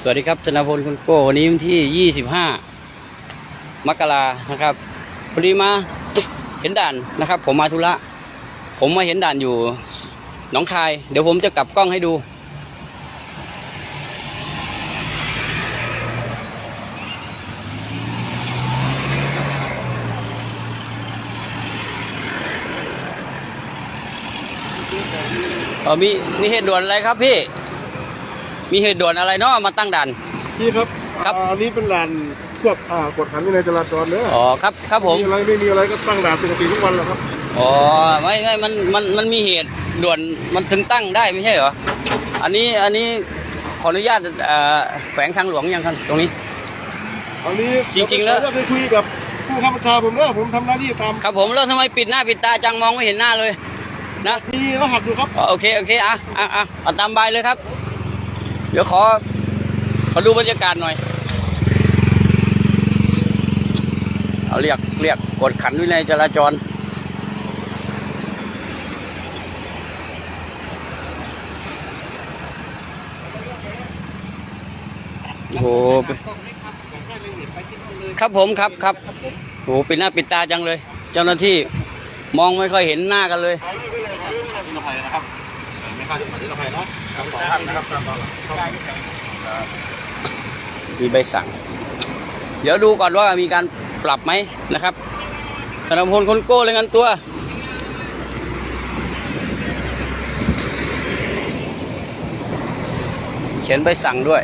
สวัสดีครับธนพลคุณโก้วันนี้วันที่ 25 มกรานะครับพอดีมาเห็นด่านนะครับ ผมมาธุระผมมาเห็นด่านอยู่หนองคาย เดี๋ยวผมจะกลับกล้องให้ดูเออมีมีเหตุด่วนอะไรครับพี่ มีเหตุด่วนอะไรเนาะมาตั้งด่าน พี่ครับครับ อ่าอันนี้เป็นด่านควบอ่ากดขันวินัยจราจรเนอะอ๋อครับครับผม มีอะไรไม่มีอะไรก็ตั้งด่านปกติทุกวันแหละครับ อ๋อไม่ไม่มันมันมันมีเหตุด่วนมันถึงตั้งได้ไม่ใช่เหรอ อันนี้อันนี้ขออนุญาตเอ่อแขวงทางหลวงยังครับตรงนี้ อันนี้จริงๆแล้วจะไปคุยกับผู้ข้าราชการผมเนอะผมทำหน้าที่ตามครับผมแล้วทำไมปิดหน้าปิดตาจังมองไม่เห็นหน้าเลยนะมีรหัสอยู่ครับ อ๋อโอเคโอเคอะอะอะเอาตามใบเลยครับ เดี๋ยวขอ ขอดูบรรยากาศหน่อย เอาเรียกเรียกกดขันวินัยจราจร โอ้โหครับผมครับครับโอ้โหปิดหน้าปิดตาจังเลย เจ้าหน้าที่มองไม่ค่อยเห็นหน้ากันเลยนิรภัยนะ ครับไม่ค่าที่มานิรภัยเนาะทั้งสองท่านนะครับตามตอนหลังมีใบสั่ง เดี๋ยวดูก่อนว่ามีการปรับไหมนะครับสนมพลคนโก้เลยงานตัวเขียนใบสั่งด้วย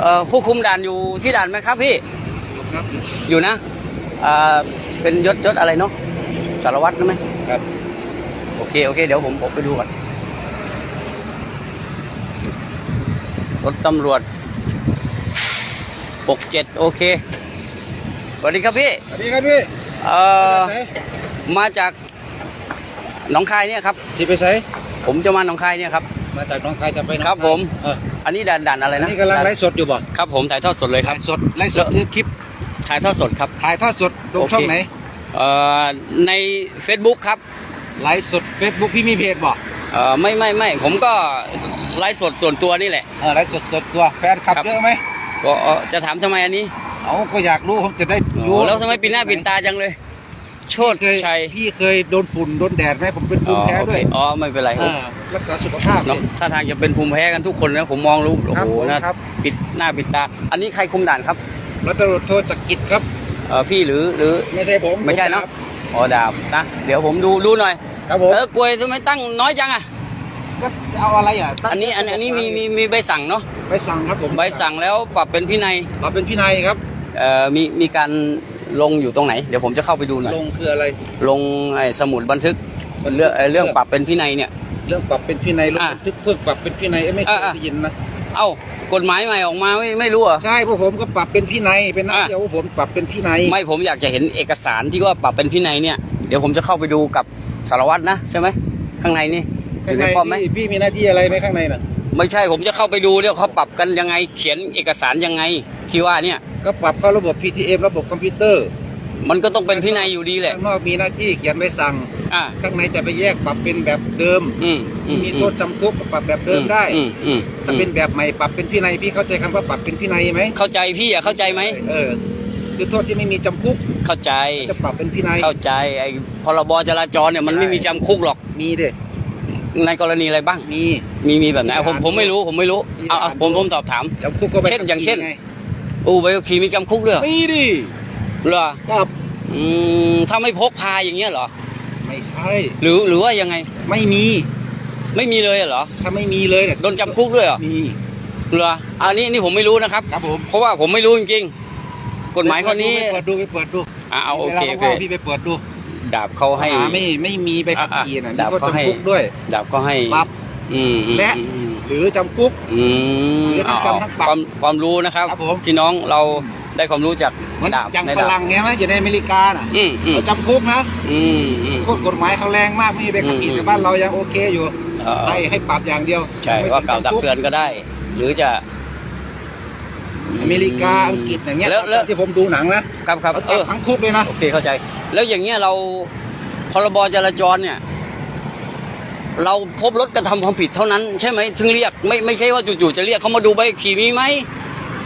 เอ่อผู้คุมด่านอยู่ที่ด่านไหมครับพี่ครับอยู่นะอ่าเป็นยศยศอะไรเนาะสารวัตรไหมครับ โอเค โอเค เดี๋ยวผมผมไปดูก่อนรถตำรวจปกเจ็ดโอเคสวัสดีครับพี่สวัสดีครับพี่เอ่อมาจากหนองคายเนี่ยครับสิไปใช้ผมจะมาหนองคายเนี่ยครับ มาจากน้องคายจะไปครับผมเอออันนี้ด่านด่านอะไรนะนี่กำลังไลฟ์สดอยู่บ่ครับผมถ่ายทอดสดเลยคไลรับฟ์สดไลฟ์สดคือคลิปถ่ายทอดสดครับถ่ายทอดสดลงโอเคช่องไหนเอ่อใน Facebook ครับ ไลฟ์สดเฟซบุ๊กพี่มีเพจบ่เอ่อไม่ไม่ไม่ผมก็ไลฟ์สดส่วนตัวนี่แหละ เออไลฟ์สดสดตัวแฟนคลับครับ เยอะไหมก็เอ่อจะถามทำไมอันนี้เอาก็อยากรู้ผมจะได้โอ้รู้ แล้วทำไมปิดหน้าปิดตาจังเลย โชดเคยชัยพี่เคยโดนฝุ่นโดนแดดไหมผมเป็นภูอ๋อมิแพ้โอด้เควยอ๋อไม่เป็นไรอ่ารักษาสุขภาพเนาะถ้าทางจะเป็นภูมิแพ้กันทุกคนนะผมมองรู้โอ้ครับโหผมนะครับ ปิดหน้าปิดตา อันนี้ใครคุมด่านครับรัตำรวจโทจักริดครับ เออพี่หรือหรือ ไม่ใช่ผมไม่ใช่เนาะอ๋อดาบนะ เดี๋ยวผมดูดูหน่อย ครับผมเออกลวยทำไมตั้งน้อยจังอะก็จะเอาอะไรอะตั้งอันนี้อันอันนี้มีมีมีใบสั่งเนาะใบสั่งครับผมใบสั่งแล้วปรับเป็นพินัยเราเป็นพี่นายครับเอ่อมีมีการลงอยู่ตรงไหน เดี๋ยวผมจะเข้าไปดูหน่อยลงคืออะไร ลงไอ้สมุดบันทึกเรื่องเอ่อเรื่องปรับเป็นพินัยเนี่ย เรื่องปรับเป็นพี่นายลงอะบันทึกเพื่อปรับเป็นพี่นายเอ้ยไม่เคยอะอะได้ยินนะ เอ้ากฎหมายใหม่ออกมาไม่ไม่รู้เหรอ ใช่พวกผมก็ปรับเป็นพี่นายเป็นนักอะเที่ยวพวกผมปรับเป็นพี่นายไม่ผมอยากจะเห็นเอกสารที่ว่าปรับเป็นพินัยเนี่ยเดี๋ยวผมจะเข้าไปดูกับสารวัตรนะใช่ไหมข้างในนี่อข้างยู่ในในป้อมไหมพี่พี่มีหน้าที่อะไรไหมข้างในน่ะ ไม่ใช่ผมจะเข้าไปดูเนี่ยเขาปรับกันยังไง เขียนเอกสารยังไงที่ว่าเนี่ยก็ปรับเข้าระบบ PTM ระบบคอมพิวเตอร์มันก็ต้องเป็นพินัยอยู่ดีแหละข้างนอกมีหน้าที่เขียนใบสั่ง อ่า ข้างในจะไปแยกปรับเป็นแบบเดิม อืมอืมมีโทษจำคุกก็ปรับแบบเดิมได้อืมอืมถ้าเป็นแบบใหม่ปรับเป็นพี่นายพี่เข้าใจคำว่าปรับเป็นพี่นายไหมเข้าใจพี่อะเข้าใจไหมเออ คือโทษที่ไม่มีจำคุกเข้าใจ จะปรับเป็นพี่นายเข้าใจไอ้พรบจราจรเนี่ยมันไม่มีจำคุกหรอกมีเด้ในกรณีอะไรบ้าง มี มีมีแบบไหนผมผมไม่รู้ผมไม่รู้มีเอาเอาอ่านผมผมตอบถามจำคุกก็ไปเช่นอย่างเช่นไงอู้ใบขับขี่มีจำคุกด้วยเหรอมีดิเหรอครับอืมถ้าไม่พกพาอย่างเงี้ยเหรอ ไม่ใช่ หรือหรือว่ายังไง ไม่มี ไม่มีเลยเหรอ ถ้าไม่มีเลยเนี่ยโดนจำคุกด้วยเหรอมีเหรออันนี้นี่ผมไม่รู้นะครับ ครับผมเพราะว่าผมไม่รู้จริงๆ กฎหมายข้อนี้ไปเปิดดูไปเปิดดูอ่าเอาโอเควลาโอเคว่างๆพี่ไปเปิดดู ดาบเขาให้หาไม่ไม่มีใบขับขี่นะมีดาบโทษเขาให้จำคุกด้วย ดาบก็ให้ปรับอืมอืมและอืมหรือจำคุกอืมหรือทั้เอางเอาจำทั้งปรับความความรู้นะครับครับผมพี่น้องเรา ได้ความรู้จากเหมือนดาบอย่างในฝดาบ รั่งไงไหมอยู่ในอเมริกาน่ะอืมอืม เขาจำคุกนะอืมอืมกฎกฎหมายเขาแรงมากไม่มีใบขับขี่อืมแต่บ้านเรายังโอเคอยู่เอ่อให้ให้ปรับอย่างเดียวใช่ไม่ว่าเกล่าวตักจำคุเตือนก็ได้ หรือจะ อเมริกาอังกฤษอย่างเงี้ยแล้วแล้ว ที่ผมดูหนังนะครับครับเขาเอจับอทั้งคุกเลยนะ โอเคเข้าใจ แล้วอย่างเงี้ยเราพรบจราจรเนี่ย เราพบรถกระทำความผิดเท่านั้น ใช่ไหมถึงเรียกไม่ไม่ใช่ว่าจู่ๆจะเรียกเขามาดูใบขับขี่มีไหม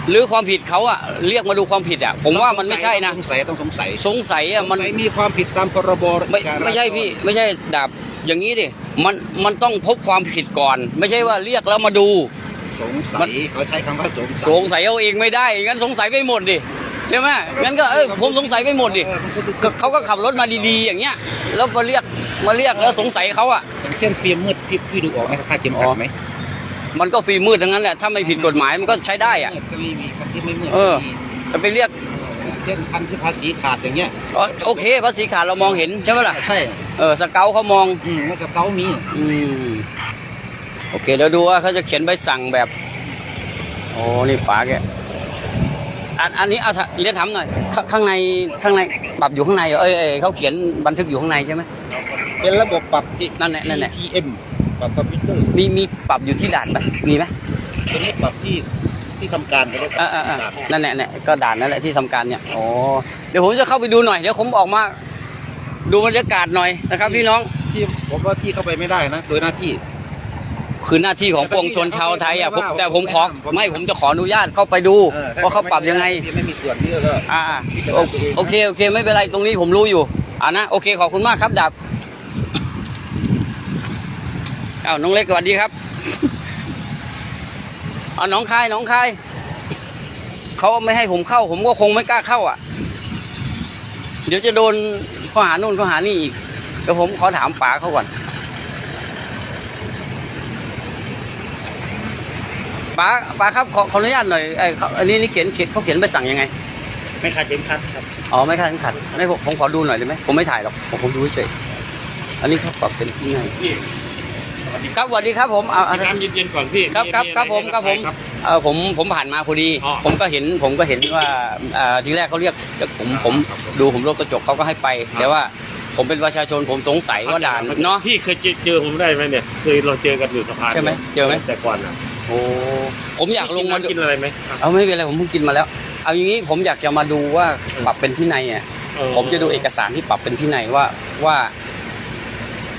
หรือความผิดเขาอะเรียกมาดูความผิดอะผมว่ามันไม่ใช่นะสงสัยต้องสงสัยสงสัยอะมันสงสัยมีความผิดตามพรบไม่ไม่ใช่พี่ไม่ใช่ดาบอย่างนี้ดิมันมันต้องพบความผิดก่อน ไม่ใช่ว่าเรียกแล้วมาดู สงสัมัยนเขาใช้คำว่าสงสัยสงสัยเอาเองไม่ได้งั้นสงสัยไปหมดดิใช่ไหมงั้นก็เออผมสงสัยไปหมดดิก็เขาก็ขับรถมาดีๆ อย่างเงี้ย แล้วมาเรียกมาเรียกแล้วสงสัยเขาอะอย่างเช่นฟิล์มมืดพี่พี่ดูออกไหมค่าเข็มขัดไหม มันก็ฟรีมืดทั้งนั้นแหละถ้าไม่ผิดกฎหมายมันก็ใช้ได้อะมืดก็มีมีคันที่ไม่มืดเออมีจะไปเรียกเช่นคันที่ภาษีขาดอย่างเงี้ยอ๋อโอเคภาษีขาดเรามองเห็นใช่ไหมล่ะใช่เออสเกลเขามองอืมแล้วสเกามีอืมโอเคเดี๋ยวดูว่าเขาจะเขียนใบสั่งแบบโอ้นี่ป๋าแกอันอันนี้เอาถเรียนถามหน่อยข้าข้างในข้างในปรับอยู่ข้างในเหรอเอ้ยเอ้ยเขาเขียนบันทึกอยู่ข้างในใช่ไหมเป็นระบบปรับที่นั่นแหละนั่นแหละ ATM ปรับคอมพิวเตอร์มีมีปรับอยู่ที่ด่านไหมมีไหมตัวนี้ปรับที่ที่ทำการกันเลยอ่าอ่าอ่านั่นแหละเนี่ยก็ด่านนั่นแหละที่ทำการเนี่ยโอ้เดี๋ยวผมจะเข้าไปดูหน่อยเดี๋ยวผมออกมา ดูบรรยากาศหน่อยนะครับพี่น้องพี่ผมว่าพี่เข้าไปไม่ได้นะโดยหน้าที่ คือหน้าที่ของปวงชนชาวไทยอะผมแต่ผมขอไม่ผมจะขออนุญาตเข้าไปดูออว่าเขาปรับยังไง พี่ไม่มีส่วนที่ก็อ่าโอโอเคโอเคไม่เป็นไรตรงนี้ผมรู้อยู่อ่านะโอเคขอบคุณมากครับดาบ อ้าวน้องเล็กสวัสดีครับ เอาน้องคายน้องคายเขาไม่ให้ผมเข้า ผมก็คงไม่กล้าเข้าอะ เดี๋ยวจะโดนข้อหานู่นข้อหานี่อีกเดี๋ยวผมขอถามป๋าเขาก่อนป๋าป๋าครับขอขออนุญาตหน่อยไอ้เขาอันนี้นี่เขียนเขียนเขาเขียนใบสั่งยังไง ไม่ขาดเข็มขัดครับ อ๋อไม่คาดเข็มขัดไม่ผมผมขอดูหน่อยได้ไหมผมไม่ถ่ายหรอกผมผมดูเฉยอันนี้เขาปรับเป็นที่ไง พี่ครับสวัสดีครับผมเอาเอาน้ำเย็นๆก่อนพี่ครับครับครับผมครับผมเออผมผมผ่านมาพอดี อ๋อ ผมก็เห็นผมก็เห็นว่าเอ่อทีแรกเขาเรียกแต่ผมผมดูผมรถกระจกเขาก็ให้ไป แต่ว่าผมเป็นประชาชนผมสงสัยว่าด่านเนาะ พี่เคยเจอเจอผมได้ไหมเนี่ยเคยเราเจอกันอยู่สะพานใช่ไหมเจอไหม แต่ก่อนอะโอ้ผมอยากลงมาดูกินอะไรไหมเอาไม่เป็นไรผมเพิ่งกินมาแล้ว เอาอย่างนี้ผมอยากจะมาดูว่าปรับเป็นพินัยอะเออผมจะดูเอกสารที่ปรับเป็นพินัยว่าว่า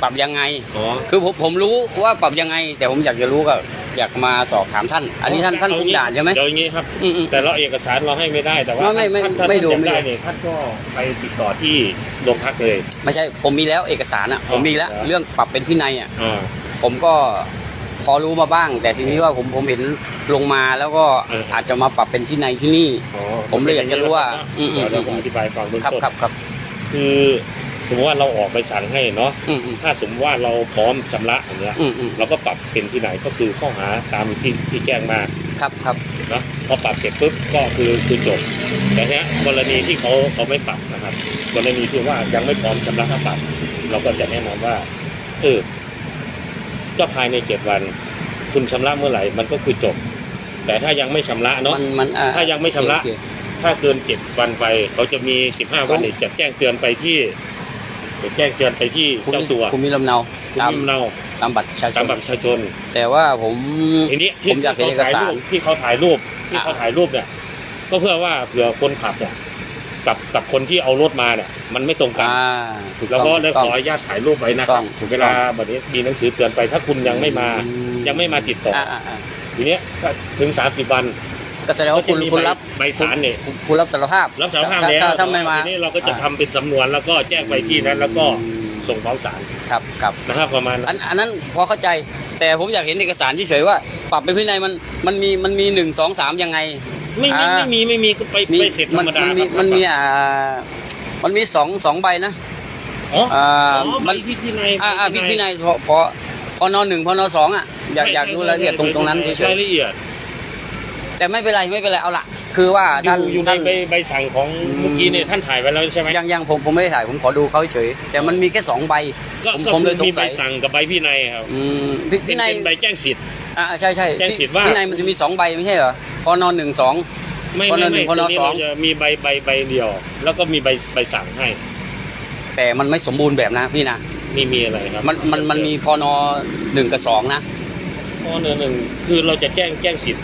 ปรับยังไง อ๋อ คือผมผมรู้ว่าปรับยังไง แต่ผมอยากจะรู้ก็อยากมาสอบถามท่าน อันนี้ท่านท่านคุมด่านใช่ไหม เดี๋ยวอย่างนี้ครับ อืมอืมแต่เราเอกสารเราให้ไม่ได้แต่ว่าไม่ไม่ท่านไม่ท่านดูท่านไม่ดูได้เนี่ยท่านก็ไปติดต่อที่โรงพักเลย ไม่ใช่ผมมีแล้วเอกสารอะผมมีแล้วอ๋อเรื่องปรับเป็นพินัยอะ อ่า ผมก็พอรู้มาบ้าง แต่ทีนี้ว่าผมผมเห็นลงมาแล้วก็เอออ อาจจะมาปรับเป็นพินัยที่นี่ อ๋อผมเลยอยากจะรู้ว่าอืมอืมเดี๋ยวเราอธิบายฟังเบื้องครับต้นครับครับคือ สมมติว่าเราออกใบสั่งให้เนาะอืมอืม ถ้าสมมติว่าเราพร้อมชำระอย่างเงี้ยอืมอืมเราก็ปรับเป็นที่ไหนก็คือข้อหาตามที่ที่แจ้งมาครับครับเนาะพอปรับเสร็จปุ๊บก็คือคือจบแต่เนี้ยกรณีที่เขาเขาไม่ปรับนะครับกรณีที่ว่ายังไม่พร้อมชำระค่าปรับ เราก็จะแนะนำว่าเออก็ภายในเจ็ดวัน คุณชำระเมื่อไหร่มันก็คือจบ แต่ถ้ายังไม่ชำระเนาะ มันมันอ่ถ้ายังไม่ชำระ โอเค ถ้าเกินเจ็ดวันไปเขาจะมีสิบห้าวันเนี่ยจะแจ้งเตือนไปที่ จะแจ้งเตือนไปที่คุณเจ้าตัว คุณมีลำเนาตามภูมิลำเนาตามบัตรประชาชตามนบัตรประชาชนแต่ว่าผมทีนี้ผมอยากเห็นเอกสารที่เขาถ่ายรูปที่เขาอ่า ถ่ายรูปเนี่ย ก็เพื่อว่าเผื่อคนขับเนี่ยกับกับคนที่เอารถมาเนี่ย มันไม่ตรงกัน อ่าถูกแล้วต้องก็ได้ถูกขต้องออนุญาตถ่ายรูปไว้นะคต้รัอบงถูกต้อง เวลาแบบนี้มีหนังสือเตือนไป ถ้าคุณยังไม่มาอืยังไม่มาติดต่อออ่าอ่าอ่าทีเนี้ยก็ถึง 30 วัน ก็แสดงว่าคุณก็จะมีคุณใรับใบสารเนี่ยคุณคุณรับสารภาพรับสารภาพถ้แล้วถ้าถ้าไม่มาทีนี้เราก็จะทำเป็นสำนวนแล้วก็แจ้งไปที่นั้น แล้วก็ส่งฟ้องศาลครับครับนะครับประมาณอันั้นนอันนั้นพอเข้าใจ แต่ผมอยากเห็นเอกสารเฉยๆว่า ปรับเป็นพินัยมันมันมีมันมีหนึ่งสองสามยังไง ไม่มีอ่า ไม่มีไม่มีก็ไปมีไปเสร็จธรมันรมดามันมีครับมันมีอ่ามันมีสองสองใบนะ อ๋ออ่าอ๋อมันพี่พี่นายอ่าอ่าพิพินัยพอพอพอนอนหนึ่งพอนอสองอะอยากอยากรู้รายละเอียดตรงตรงนั้นเฉรายยละเอียดๆ แต่ไม่เป็นไรไม่เป็นไรเอาละคือว่าอท่านยู่อยู่ในท่าน ใบใบสั่งของอืมเมื่อกี้เนี่ยท่านถ่ายไว้แล้วใช่ไหมยังยังผมผมไม่ได้ถ่ายผมขอดูเขาเฉยแต่มันมีแค่สองใบก็ผมก็ผมคืเลอยสงมีใบสัยสั่งกับใบพี่นายครับอืมพิเป็พินนัยเป็นใบแจ้งสิทธิ์ อ่าใช่ใช่แจ้งสิทธิ์ว่าพินัยมันจะมีสองใบไม่ใช่เหรอพอนอนหนึ่งสอง ไม่พนไม่หนึ่ไม่งพนตรงนี้สอง เราจะมีใบใบใบเดียว แล้วก็มีใบใบสั่งให้แต่มันไม่สมบูรณ์แบบนะพี่นะนี่มีอะไรครับมันมันมันมีพอนอหนึ่งกับสองนะ ข้อหนึ่งหนึ่งคือเราจะแจ้งแจ้งสิทธิ์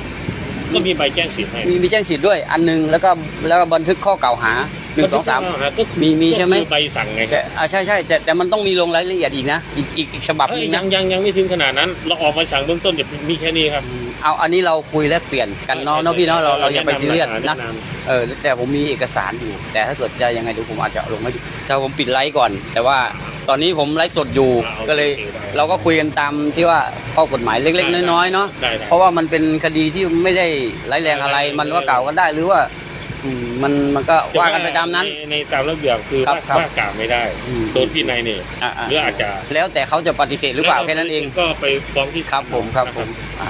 ก็มีใบแจ้งสิทธิ์ให้ มีมีแจ้งสิทธิ์ด้วยอันหนึงแล้วก็แล้วก็บันทึกข้อกล่าวหา นึ่งสองสามก็คือมีมีใช่ไหม ก็คือใบสั่งไงคแต่รับอ่าใช่ใช่แต่แต่มันต้องมีลงรายละเอียดอีกนะ อีกอีกอีกฉบับหเอ้ยนึงยันะงยังยังไม่ถึงขนาดนั้น เราออกใบสั่งเบื้องต้นจะมีแค่นี้ครับอืมเอาอันนี้เราคุยแลกเปลี่ยนกันเนาะเนาะพี่เนาะเราเราอย่าไปซีเรียสนะแำเออแต่ผมมีเอกสารอยู่ แต่ถ้าเกิดจะยังไงเดี๋ยวผมอาจจะลงให้ดูถ้าผมปิดไลฟ์ก่อน แต่ว่าตอนนี้ผมไลฟ์สดอยู่อ่าโอเคก็เลย โอเคได้เราก็คุยกันตามที่ว่าข้อกฎหมายเล็กๆน้อยๆเนาะได้ได้เพราะว่ามันเป็นคดีที่ไม่ได้ร้ายแรงอะไรได้ได้มันว่ากล่าวกันได้หรือว่า อืมมันมันก็ว่ากันไปตามนั้นในในตามระเบียบคือครับว่าครับว่ากล่าวไม่ได้อืม โดนที่ในเนี่ยอ่าๆหรืออาจจะแล้วแต่เขาจะปฏิเสธหรือเปล่าแค่นั้นเอง ก็ไปฟ้องที่ศาลครับผมครับผมอ่า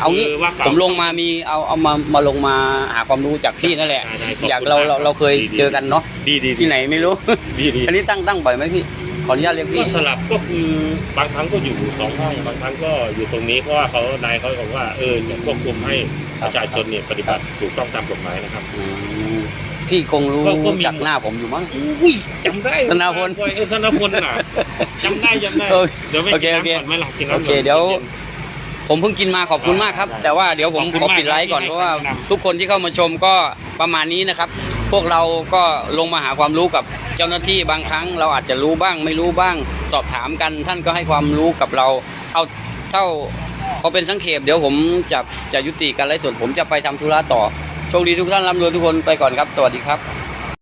เอางี้คือว่ากล่าวผมลงมามีเอาเอามามาลงมาหาความรู้จากพี่นั่นแหละ ได้ได้ขอบคุณอยากเรามากเราครับเราเคยดีๆ เจอกันเนาะดีดีที่ไหนไม่รู้ ดีดีอันนี้ตั้งตั้งบ่อยไหมพี่ข ออนุญาตเรียกก็พี่สลับก็คือบางครั้งก็อยู่สองห้องบางครั้งก็อยู่ตรงนี้เพราะว่าเขานายเขาบอกว่าเออจะควบคุมให้ประชาชนเนี่ยปฏิบัติถูกต้องตามกฎหมายนะครับ อืมพี่คงรู้ก็ก็มีจากหน้าผมอยู่มั้ง อุ้ยจำได้ธนาพลเออธนาพลน่ะจำได้จำได้โอเคเดี๋ยวไปโอเคกินโอเคน้ำก่อนไหมล่ะกินน้ำโอเคก่นเดี๋ยว ผมเพิ่งกินมาขอบคุณมากครับ ได้แต่ว่าเดี๋ยวผมขอบคุณขอมากปิดไลฟ์ก่อนที่เพราะว่าให้คำแนะนำทุกคนที่เข้ามาชมก็ประมาณนี้นะครับ พวกเราก็ลงมาหาความรู้กับเจ้าหน้าที่บางครั้ง เราอาจจะรู้บ้าง ไม่รู้บ้าง สอบถามกัน ท่านก็ให้ความรู้กับเราเอาเท่าพอเป็นสังเขปเดี๋ยวผมจะจะยุติการไลฟ์สดผมจะไปทำธุระต่อโชคดีทุกท่านร่ำรวยทุกคนไปก่อนครับ สวัสดีครับ